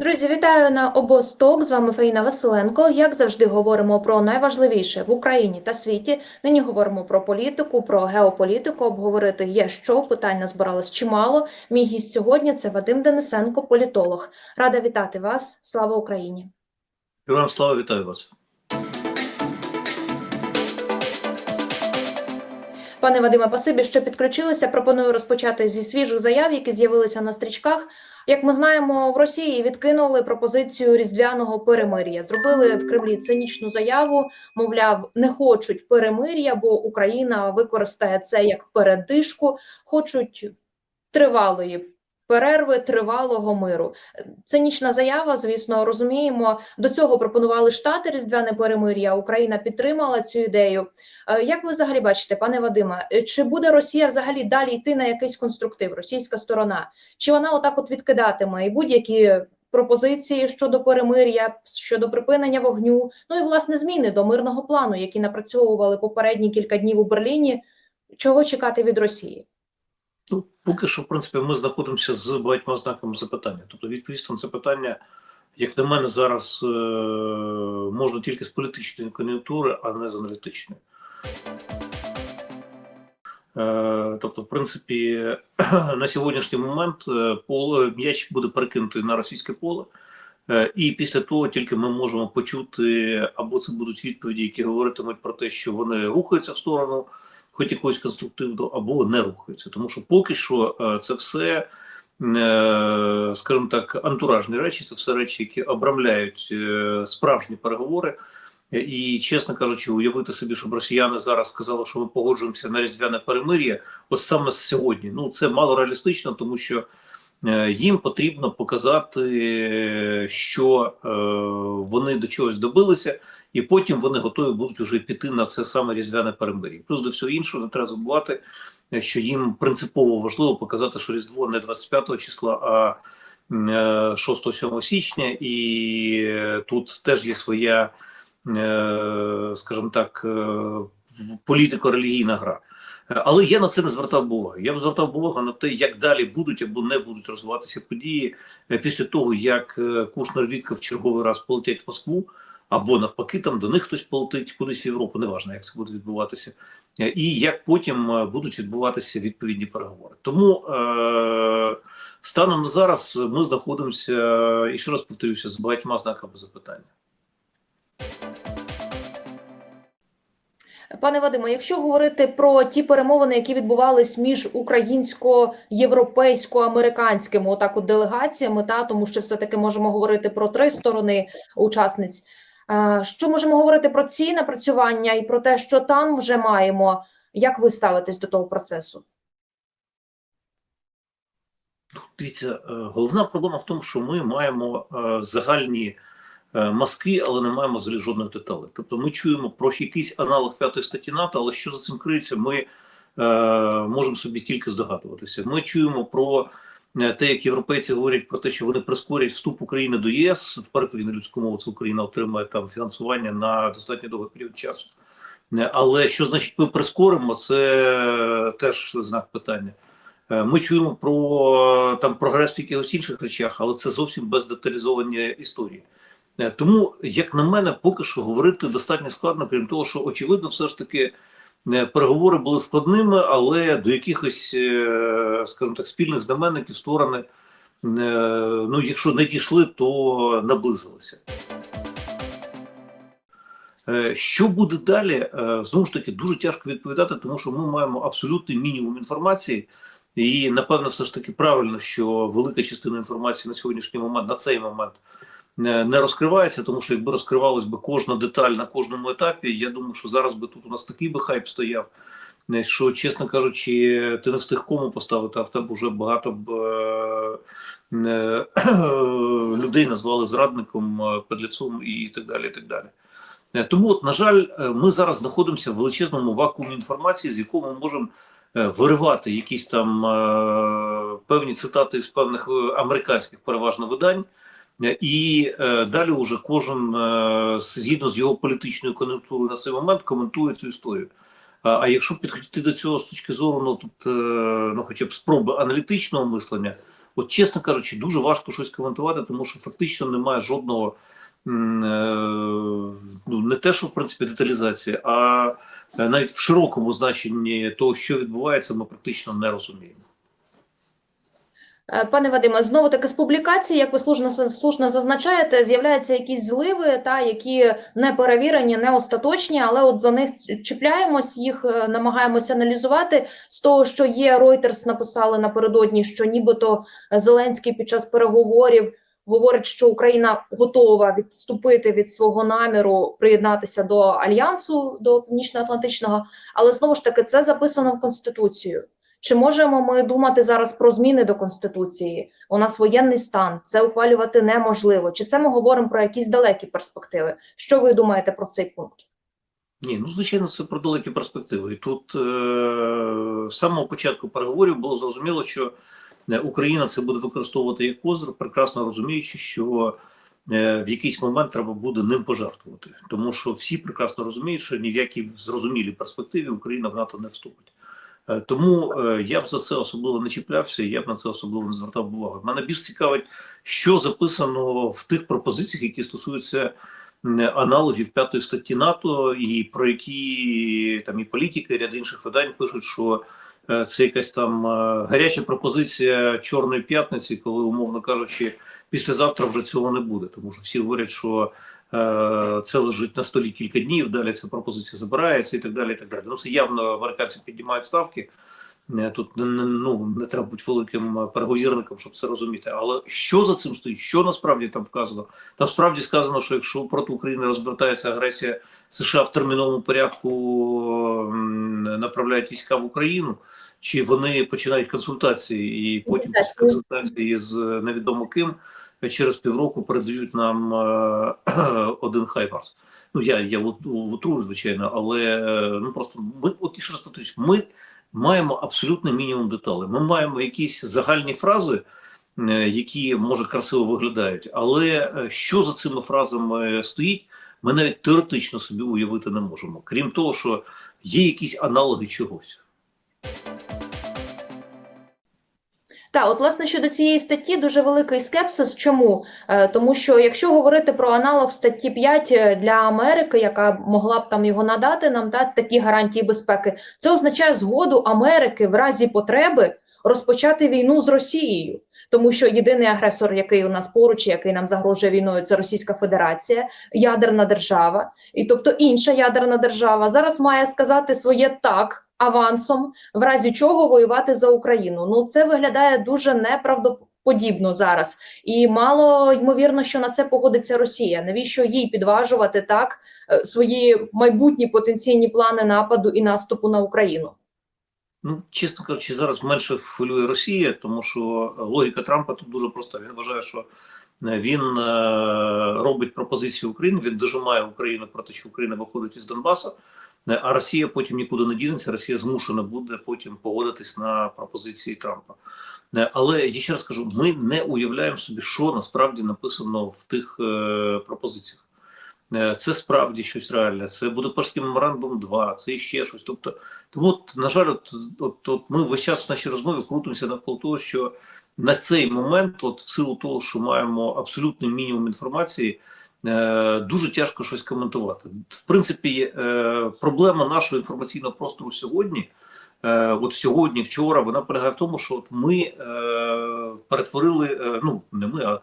Друзі, вітаю на обосток. З вами Фаїна Василенко. Як завжди, говоримо про найважливіше в Україні та світі. Нині говоримо про політику, про геополітику. Обговорити є що питань назбиралось чимало. Мій гість сьогодні це Вадим Денисенко, політолог. Рада вітати вас. Слава Україні! Героям слава вітаю вас. Пане Вадиме, пасибі, що підключилися. Пропоную розпочати зі свіжих заяв, які з'явилися на стрічках. Як ми знаємо, в Росії відкинули пропозицію різдвяного перемир'я. Зробили в Кремлі цинічну заяву. Мовляв, не хочуть перемир'я, бо Україна використає це як передишку, хочуть тривалої. Перерви тривалого миру. Цинічна заява, звісно, розуміємо. До цього пропонували штати різдвяне перемир'я. Україна підтримала цю ідею. Е, Як ви взагалі бачите, пане Вадиме, е, чи буде Росія взагалі далі йти на якийсь конструктив, російська сторона? Чи вона отак от відкидатиме і будь-які пропозиції щодо перемир'я, щодо припинення вогню, ну і власне зміни до мирного плану, які напрацьовували попередні кілька днів у Берліні? Чого чекати від Росії? Ну, поки що, в принципі, ми знаходимося з багатьма знаками запитання. Тобто, відповісти на це питання, як на мене, зараз е- можна тільки з політичної кон'юнктури, а не з аналітичної. Е, Тобто, в принципі, на сьогоднішній момент е, поле м'яч буде перекинутий на російське поле, Е, і після того тільки ми можемо почути, або це будуть відповіді, які говоритимуть про те, що вони рухаються в сторону хоч якогось конструктивного, або не рухаються. Тому що поки що е, це все, е, скажімо так, антуражні речі, це все речі, які обрамляють е, справжні переговори. І, чесно кажучи, уявити собі, щоб росіяни зараз сказали, що ми погоджуємося на різдвяне перемир'я, ось саме сьогодні. Ну це мало реалістично, тому що їм потрібно показати, е, що е, вони до чогось добилися, і потім вони готові будуть вже піти на це саме різдвяне перемир'я. Плюс до всього іншого, не треба забувати, е, що їм принципово важливо показати, що Різдво не 25 числа, а 6-7 січня, і е, тут теж є своя, е, скажімо так, е, політико-релігійна гра. Але я на це не звертав уваги. Я б звертав увагу на те, як далі будуть або не будуть розвиватися події е, після того, як е, Кушнер Вітка в черговий раз полетять в Москву, або навпаки, там до них хтось полетить кудись в Європу, неважно, як це буде відбуватися, Е, і як потім будуть відбуватися відповідні переговори. Тому е, станом на зараз ми знаходимося, і ще раз повторюся, з багатьма знаками запитання. Пане Вадиме, якщо говорити про ті перемовини, які відбувались між українсько-європейсько-американськими отак от делегаціями, та тому що все таки можемо говорити про три сторони учасниць. Е, Що можемо говорити про ці напрацювання і про те, що там вже маємо? Як ви ставитесь до того процесу? Дивіться, е, головна проблема в тому, що ми маємо е, загальні мазки, але не маємо взагалі жодних деталей. Тобто ми чуємо про якийсь аналог п'ятої статті НАТО, але що за цим криється, ми е, можемо собі тільки здогадуватися. Ми чуємо про е, те, як європейці говорять про те, що вони прискорять вступ України до ЄС в перекладі на людську мову, це Україна отримає там фінансування на достатньо довгий період часу. Е, Але що значить ми прискоримо, це теж знак питання. Е, Ми чуємо про там прогрес в якихось інших речах, але це зовсім бездеталізовані історії. Е, Тому, як на мене, поки що говорити достатньо складно, крім того, що очевидно, все ж таки е, переговори були складними, але до якихось, е, скажімо так, спільних знаменників сторони, ну якщо не дійшли, то наблизилися. Що буде далі? Знову ж таки, дуже тяжко відповідати, тому що ми маємо абсолютний мінімум інформації. І напевно, все ж таки правильно, що велика частина інформації на сьогоднішній момент, на цей момент, не не розкривається, тому що якби розкривалась би кожна деталь на кожному етапі, я думаю, що зараз би тут у нас такий би хайп стояв, е, що, чесно кажучи, ти не встиг кому поставити, а в тебе вже багато б е, е, людей назвали зрадником, е, підліцом і так далі. І так далі. Е, Тому, от, на жаль, е, ми зараз знаходимося в величезному вакуумі інформації, з якого ми можемо е, виривати якісь там е, певні цитати з певних е, американських переважно видань, Е, і е, далі уже кожен е, згідно з його політичною кон'юнктурою на цей момент коментує цю історію. А, а якщо підходити до цього з точки зору, ну тут е, ну, хоча б спроби аналітичного мислення, От, чесно кажучи, дуже важко щось коментувати, тому що фактично немає жодного е, ну не те, що в принципі деталізації, а е, навіть в широкому значенні того, що відбувається, ми практично не розуміємо. Е, Пане Вадиме, знову таки з публікації, як ви слушно, слушно зазначаєте, з'являються якісь зливи, та які не перевірені, не остаточні, але от за них чіпляємось, їх е, намагаємося аналізувати. З того, що є, Reuters написали напередодні, що нібито Зеленський під час переговорів говорить, що Україна готова відступити від свого наміру приєднатися до альянсу до північно-атлантичного, але знову ж таки це записано в конституцію. Чи можемо ми думати зараз про зміни до конституції? У нас воєнний стан, це ухвалювати неможливо. Чи це ми говоримо про якісь далекі перспективи? Що ви думаєте про цей пункт? Ні, ну звичайно, це про далекі перспективи. І тут е- з самого початку переговорів було зрозуміло, що е, Україна це буде використовувати як козир, прекрасно розуміючи, що е, в якийсь момент треба буде ним пожертвувати, тому що всі прекрасно розуміють, що ні в якій зрозумілій перспективі Україна в НАТО не вступить. Е, Тому е, я б за це особливо не чіплявся, і я б на це особливо не звертав увагу. Мене більш цікавить, що записано в тих пропозиціях, які стосуються аналогів п'ятої статті НАТО, і про які там і політики, і ряд інших видань пишуть, що е, це якась там гаряча пропозиція Чорної п'ятниці, коли, умовно кажучи, післязавтра вже цього не буде, тому що всі говорять, що це лежить на столі кілька днів, далі ця пропозиція забирається і так далі. І так далі. Ну це явно американці піднімають ставки. Е, Тут ну, не треба бути великим е, переговірником, щоб це розуміти. Але що за цим стоїть? Що насправді там вказано? Там справді сказано, що якщо проти України розвертається агресія США в терміновому порядку направляють війська в Україну, чи вони починають консультації і потім після консультації з е, невідомо ким через півроку передають нам е, один Хаймарс. Ну я я утрую, звичайно, але е, ну просто ми, от і ще раз повторюсь, ми маємо абсолютний мінімум деталей. Ми маємо якісь загальні фрази, е, які може красиво виглядають, але е, що за цими фразами стоїть, ми навіть теоретично собі уявити не можемо. Крім того, що є якісь аналоги чогось. Так, от власне щодо цієї статті дуже великий скепсис. Чому? Е, Тому що якщо говорити про аналог статті 5 для Америки, яка могла б там його надати нам та такі гарантії безпеки, це означає згоду Америки в разі потреби розпочати війну з Росією, тому що єдиний агресор, який у нас поруч, який нам загрожує війною, це Російська Федерація, ядерна держава, і тобто інша ядерна держава зараз має сказати своє так авансом, в разі чого воювати за Україну. Ну це виглядає дуже неправдоподібно зараз, і мало ймовірно, що на це погодиться Росія. Навіщо їй підважувати так е, свої майбутні потенційні плани нападу і наступу на Україну? Ну, чесно кажучи, зараз менше хвилює Росія, тому що логіка Трампа тут дуже проста. Він вважає, що е, він е, робить пропозицію Україні, він дожимає Україну проти що Україна виходить із Донбасу, а Росія потім нікуди не дінеться. Росія змушена буде потім погодитись на пропозиції Трампа. Е, Але я ще раз кажу: ми не уявляємо собі, що насправді написано в тих е, пропозиціях. Е, Це справді щось реальне. Це Будапештський меморандум 2, це ще щось. Тобто, тому, от, на жаль, от, от, от ми весь час в нашій розмові крутимося навколо того, що на цей момент, от в силу того, що маємо абсолютний мінімум інформації, е, дуже тяжко щось коментувати. В принципі, е, проблема нашого інформаційного простору сьогодні. Е, от сьогодні, вчора, вона полягає в тому, що от ми е, перетворили, е, ну не ми, а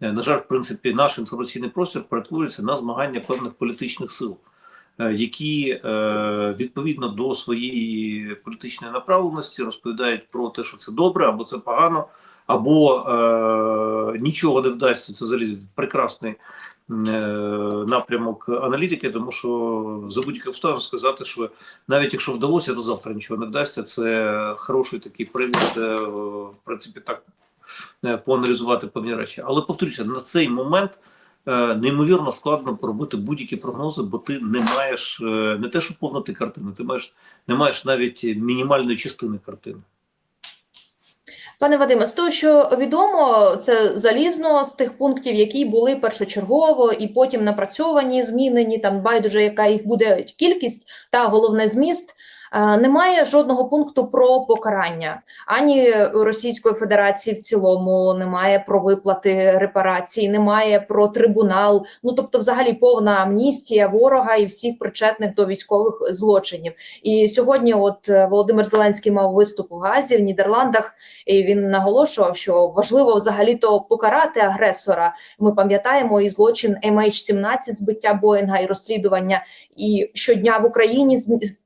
е, на жаль, в принципі, наш інформаційний простір перетворюється на змагання певних політичних сил, е, які е, відповідно до своєї політичної направленості розповідають про те, що це добре або це погано, або е, нічого не вдасться. Це взагалі прекрасний е, напрямок аналітики, тому що за будь-яких обставин сказати, що навіть якщо вдалося, то завтра нічого не вдасться. Це хороший такий привід, е, в принципі, так е, поаналізувати певні речі. Але повторюся, на цей момент е, неймовірно складно робити будь-які прогнози, бо ти не маєш е, не те, що повноти картини, ти маєш не маєш навіть мінімальної частини картини. Пане Вадиме, з того, що відомо, це залізно з тих пунктів, які були першочергово і потім напрацьовані, змінені. Там байдуже, яка їх буде кількість, та головне зміст. Е, Немає жодного пункту про покарання ані Російської Федерації в цілому, немає про виплати репарацій, немає про трибунал. Ну тобто, взагалі, повна амністія ворога і всіх причетних до військових злочинів. І сьогодні, от е, Володимир Зеленський мав виступ у Газі в Нідерландах, і він наголошував, що важливо взагалі то покарати агресора. Ми пам'ятаємо і злочин MH17, збиття Боїнга і розслідування. І щодня в Україні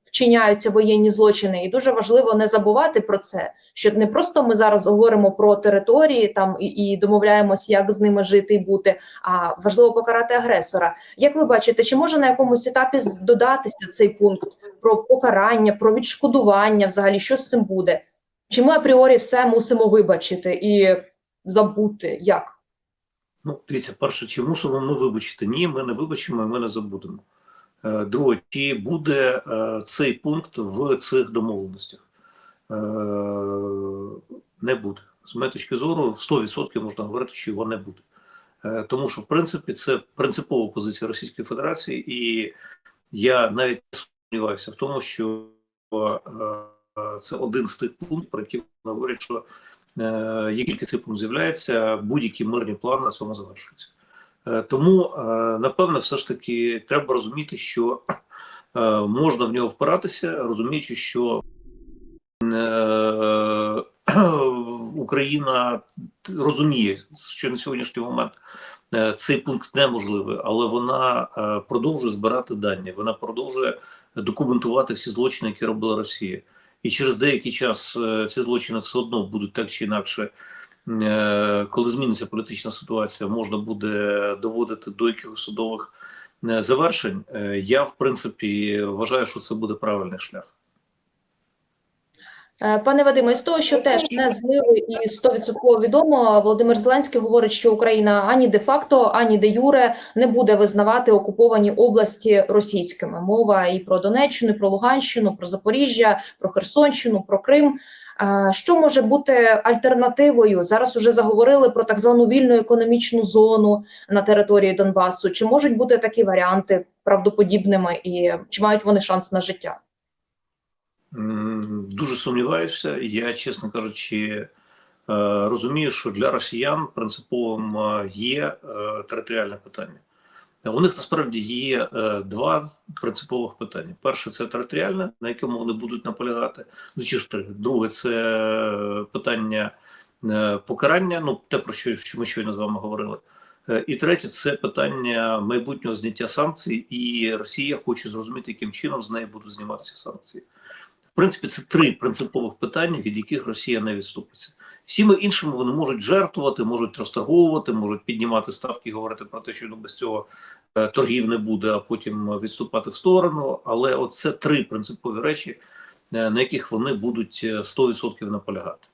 вчиняються воєнні злочини, і дуже важливо не забувати про це. Що не просто ми зараз говоримо про території там і, і домовляємось, як з ними жити і бути, а важливо покарати агресора. Як ви бачите, чи може на якомусь етапі додатися цей пункт про покарання, про відшкодування? Взагалі, що з цим буде? Чи ми апріорі все мусимо вибачити і забути? Як? Ну, дивіться, перше, чи мусимо ми вибачити? Ні, ми не вибачимо і ми не забудемо. Е, Друге, чи буде е, цей пункт в цих домовленостях? Е, Не буде. З моєї точки зору, 100% можна говорити, що його не буде. Тому що, в принципі, це принципова позиція Російської Федерації, і я навіть сумніваюся в тому, що це один з тих пунктів, про які говорять, що як тільки цей пункт з'являється, будь-які мирні плани на цьому завершуються. Е, Тому, е, напевне, все ж таки треба розуміти, що е, можна в нього впиратися, розуміючи, що Україна розуміє, що на сьогоднішній момент цей пункт неможливий, але вона продовжує збирати дані, вона продовжує документувати всі злочини, які робила Росія. І через деякий час ці злочини все одно будуть так чи інакше, коли зміниться політична ситуація, можна буде доводити до якихось судових е, завершень. Е, Я, в принципі, вважаю, що це буде правильний шлях. Е, Пане Вадиме, з того, що теж не зливи і 100% відомо, Володимир Зеленський говорить, що Україна ані де-факто, ані де-юре не буде визнавати окуповані області російськими. Мова і про Донеччину, і про Луганщину, про Запоріжжя, про Херсонщину, про Крим. Е, Що може бути альтернативою? Зараз уже заговорили про так звану вільну економічну зону на території Донбасу. Чи можуть бути такі варіанти правдоподібними, і чи мають вони шанс на життя? Дуже сумніваюся. Я, чесно кажучи, е, розумію, що для росіян принциповим е, є е, територіальне питання. У них насправді є два принципових питання. Перше це територіальне, на якому вони будуть наполягати. Ну чи ж три. Друге, це питання покарання, ну те, про що, ми щойно з вами говорили. І третє це питання майбутнього зняття санкцій, і Росія хоче зрозуміти, яким чином з неї будуть зніматися санкції. Принципі, це три принципових питання, від яких Росія не відступиться. Всіми іншими вони можуть жертвувати, можуть розторговувати, можуть піднімати ставки говорити про те, що ну, без цього е, торгів не буде, а потім відступати в сторону. Але от це три принципові речі, е, на яких вони будуть е, 100% наполягати.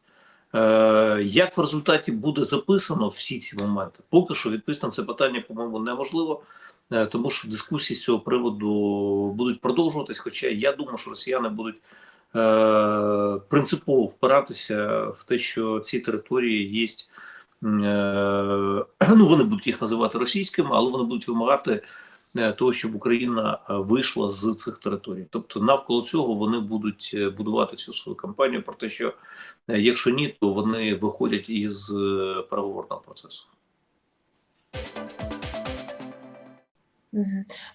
Е, Як в результаті буде записано всі ці моменти? Поки що відповісти на це питання, по-моєму, неможливо, тому що дискусії з цього приводу будуть продовжуватись. Хоча я думаю, що росіяни будуть принципово впиратися в те, що ці території є. е, Ну, вони будуть їх називати російськими, але вони будуть вимагати е, того, щоб Україна е, вийшла з цих територій. Тобто, навколо цього вони будуть е, будувати цю свою кампанію про те, що е, якщо ні, то вони виходять із е, переговорного процесу.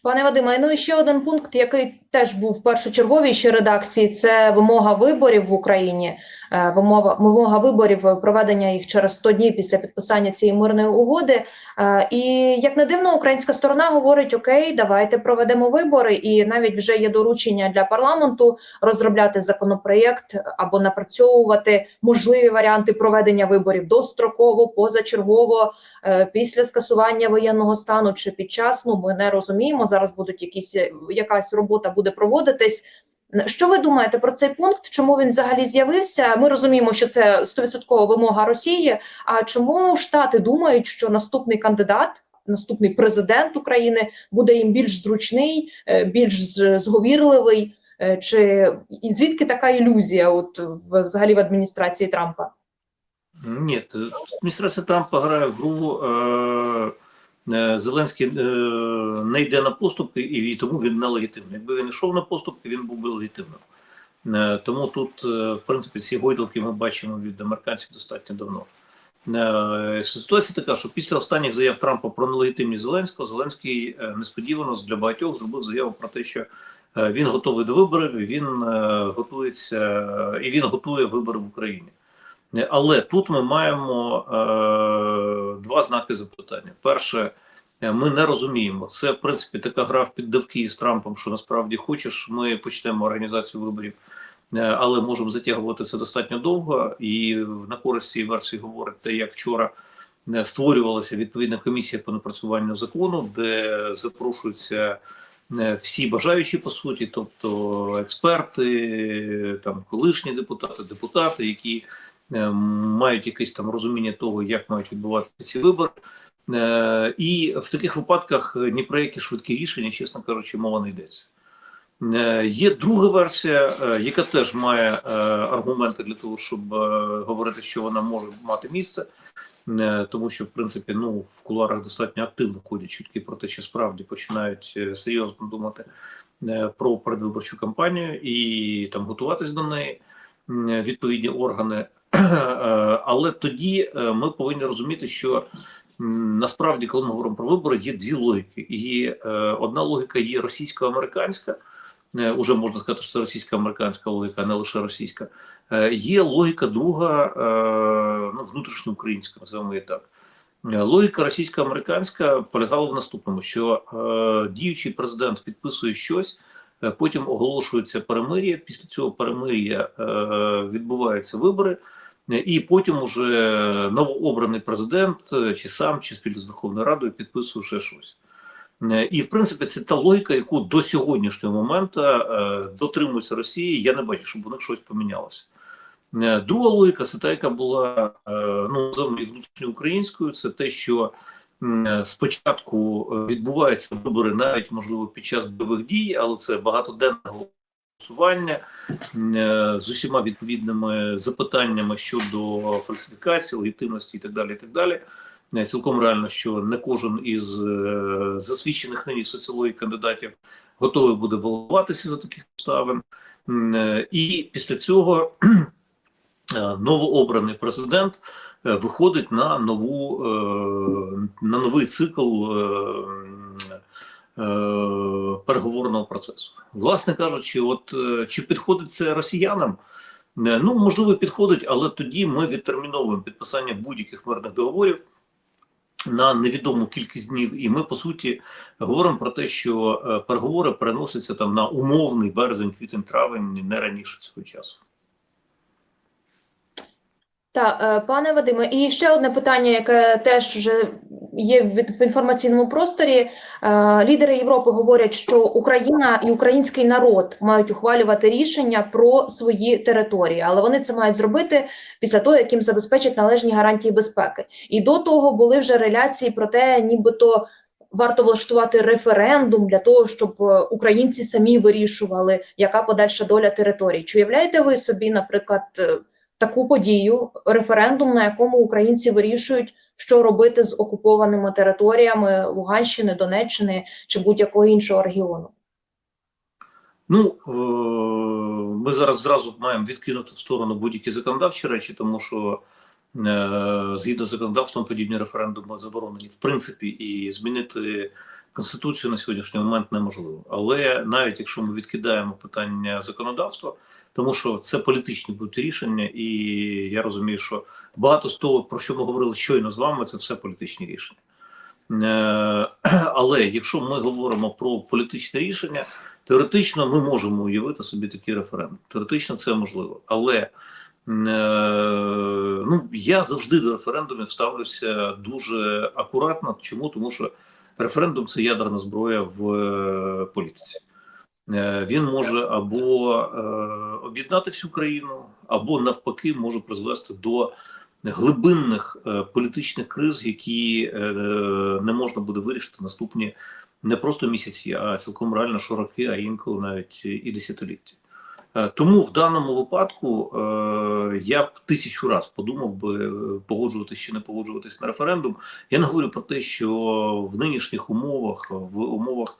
Пане Вадиме, ну і ще один пункт, який теж був в першочерговій ще редакції, це вимога виборів в Україні. Е, Вимога, вимога виборів, е, проведення їх через 100 днів після підписання цієї мирної угоди. Е, І як не дивно, українська сторона говорить: Окей, давайте проведемо вибори. І навіть вже є доручення для парламенту розробляти законопроєкт або напрацьовувати можливі варіанти проведення виборів достроково, позачергово, після скасування воєнного стану чи під час. Ну ми не розуміємо. Зараз будуть якісь якась робота буде проводитись. Що ви думаєте про цей пункт? Чому він взагалі з'явився? Ми розуміємо, що це 100% вимога Росії. А чому Штати думають, що наступний кандидат, наступний президент України буде їм більш зручний, е, більш зговірливий? Е, Чи і звідки така ілюзія? От взагалі в адміністрації Трампа? Ні, адміністрація Трампа грає в гру. Е, е, Зеленський е, не йде на поступки, і тому він нелегітимний. Якби він йшов на поступки, він був би легітимним. Е, Тому тут, е, в принципі, ці гойдалки ми бачимо від американців достатньо давно. Е, Ситуація така, що після останніх заяв Трампа про нелегітимність Зеленського, Зеленський е, несподівано для багатьох зробив заяву про те, що е, він готовий до виборів, він е, готується е, і він готує вибори в Україні. Е, Але тут ми маємо е, два знаки запитання. Перше, е, ми не розуміємо. Це в принципі така гра в піддавки з Трампом, що насправді хочеш, ми почнемо організацію виборів. Е, Але можемо затягувати це достатньо довго, і на користь цієї версії говорить те, як вчора е, створювалася відповідна комісія по напрацюванню закону, де запрошуються всі бажаючі по суті, тобто експерти, там колишні депутати, депутати, які мають якесь там розуміння того, як мають відбуватися ці вибори. Е, І в таких випадках ні про які швидкі рішення, чесно кажучи, мова не йдеться. Е, Є друга версія, е, яка теж має е, аргументи для того, щоб е, говорити, що вона може мати місце, Е, тому що в принципі ну в куларах достатньо активно ходять чутки про те, що справді починають е, серйозно думати е, про передвиборчу кампанію і там готуватись до неї відповідні органи. Е, Але тоді е, ми повинні розуміти, що насправді, коли ми говоримо про вибори, є дві логіки. І е, одна логіка є російсько-американська. Уже можна сказати, що це російсько-американська логіка, а не лише російська. Є логіка друга, ну, внутрішньоукраїнська, називаємо її так. Логіка російсько-американська полягала в наступному: що діючий президент підписує щось, потім оголошується перемир'я. Після цього перемир'я відбуваються вибори, і потім уже новообраний президент, е, чи сам, чи спільно з Верховною Радою підписує ще щось. Е, І, в принципі, це та логіка, яку до сьогоднішнього моменту е, дотримується Росії. Я не бачу, щоб у них щось помінялося. Е, Друга логіка це та, яка була ну, внутрішньоукраїнською, це те, що спочатку відбуваються вибори навіть можливо під час бойових дій, але це багатоденне голосування е, з усіма відповідними запитаннями щодо фальсифікації, легітимності і так далі. І так далі. Е, Цілком реально, що не кожен із е, засвідчених нині соціології кандидатів готовий буде балотуватися за таких обставин. І після цього новообраний президент виходить на нову на новий цикл переговорного процесу. Власне кажучи, от е, чи підходить це росіянам? Е, Ну можливо, підходить, але тоді ми відтерміновуємо підписання будь-яких мирних договорів на невідому кількість днів, і ми по суті говоримо про те, що е, переговори переносяться там на умовний березень, квітень, травень, не раніше цього часу. Так, е, пане Вадиме, і ще одне питання, яке теж вже є в інформаційному просторі. Е, Лідери Європи говорять, що Україна і український народ мають ухвалювати рішення про свої території, але вони це мають зробити після того, як їм забезпечать належні гарантії безпеки. І до того були вже реляції про те, нібито варто влаштувати референдум для того, щоб е, українці самі вирішували, яка подальша доля територій. Чи уявляєте ви собі, наприклад, е, таку подію, референдум, на якому українці вирішують, що робити з окупованими територіями Луганщини, Донеччини чи будь-якого іншого регіону? Ну е, ми зараз зразу маємо відкинути в сторону будь-які законодавчі речі, тому що е, згідно з законодавством подібні референдуми заборонені в принципі, і змінити конституцію на сьогоднішній момент неможливо. Але навіть якщо ми відкидаємо питання законодавства, тому що це політичні будуть рішення, і я розумію, що багато з того, про що ми говорили щойно з вами, це все політичні рішення. Е, Але якщо ми говоримо про політичне рішення, теоретично ми можемо уявити собі такий референдум. Теоретично це можливо. Але ну, я завжди до референдумів ставлюся дуже акуратно. Чому? Тому що референдум це ядерна зброя в е, політиці. Е, Він може або е, об'єднати всю країну, або навпаки може призвести до глибинних е, політичних криз, які е, не можна буде вирішити наступні не просто місяці, а цілком реально що роки, а інколи навіть і десятиліття. Е, Тому в даному випадку е, я б тисячу раз подумав би е, погоджуватись чи не погоджуватись на референдум. Я не говорю про те, що в нинішніх умовах, в умовах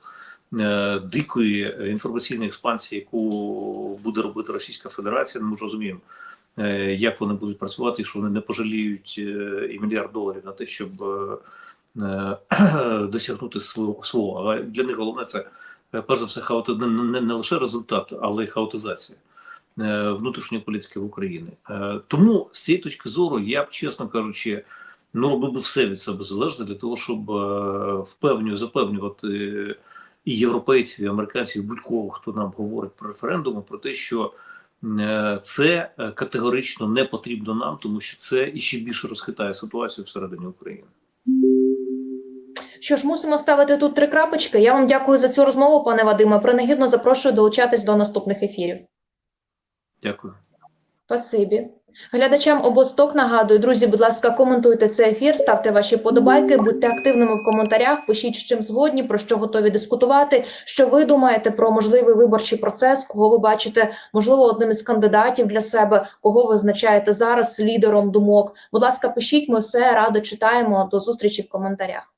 дикої інформаційної експансії, яку буде робити Російська Федерація. Ми ж розуміємо, як вони будуть працювати, що вони не пожаліють і мільярд доларів на те, щоб досягнути свого. Але для них головне це перш за все хаоти не, не, лише результат, але й хаотизація е, внутрішньої політики в Україні. Е, Тому з цієї точки зору я б, чесно кажучи, ну робив би все від себе залежне для того, щоб е, впевнюю, запевнювати і європейців, і американців, і будь-кого, хто нам говорить про референдуми, про те, що е, це е, категорично не потрібно нам, тому що це іще більше розхитає ситуацію всередині України. Що ж, мусимо ставити тут три крапочки. Я вам дякую за цю розмову, пане Вадиме. Принагідно запрошую долучатись до наступних ефірів. Дякую. Спасибі. Глядачам обосток нагадую, друзі, будь ласка, коментуйте цей ефір, ставте ваші подобайки, будьте активними в коментарях, пишіть з чим згодні, про що готові дискутувати. Що ви думаєте про можливий виборчий процес? Кого ви бачите, можливо, одним із кандидатів для себе, кого ви визначаєте зараз лідером думок? Будь ласка, пишіть, ми все радо читаємо. До зустрічі в коментарях.